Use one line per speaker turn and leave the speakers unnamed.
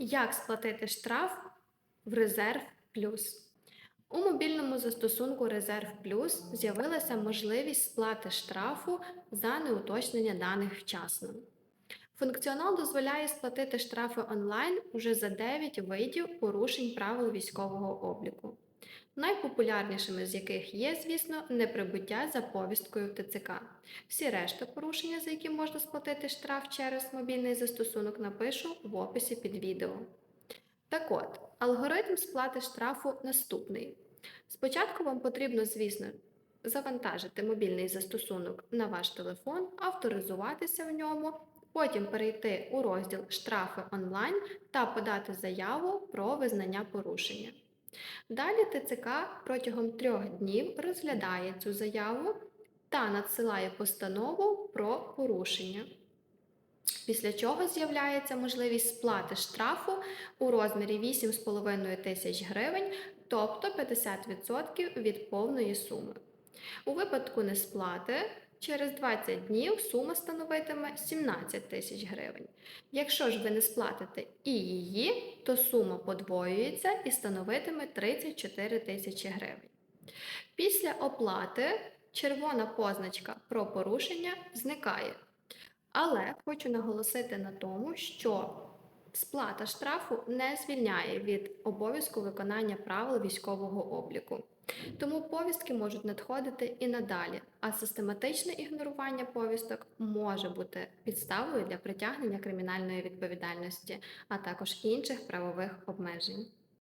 Як сплатити штраф в Резерв Плюс? У мобільному застосунку Резерв Плюс з'явилася можливість сплати штрафу за неуточнення даних вчасно. Функціонал дозволяє сплатити штрафи онлайн уже за 9 видів порушень правил військового обліку, найпопулярнішими з яких є, звісно, неприбуття за повісткою в ТЦК. Всі решта порушення, за які можна сплатити штраф через мобільний застосунок, напишу в описі під відео. Так от, алгоритм сплати штрафу наступний. Спочатку вам потрібно, звісно, завантажити мобільний застосунок на ваш телефон, авторизуватися в ньому, потім перейти у розділ Штрафи онлайн та подати заяву про визнання порушення. Далі ТЦК протягом трьох днів розглядає цю заяву та надсилає постанову про порушення. Після чого з'являється можливість сплати штрафу у розмірі 8,5 тисяч гривень, тобто 50% від повної суми. У випадку несплати через 20 днів сума становитиме 17 тисяч гривень. Якщо ж ви не сплатите і її, то сума подвоюється і становитиме 34 тисячі гривень. Після оплати червона позначка про порушення зникає. Але хочу наголосити на тому, що сплата штрафу не звільняє від обов'язку виконання правил військового обліку. Тому повістки можуть надходити і надалі, а систематичне ігнорування повісток може бути підставою для притягнення кримінальної відповідальності, а також інших правових обмежень.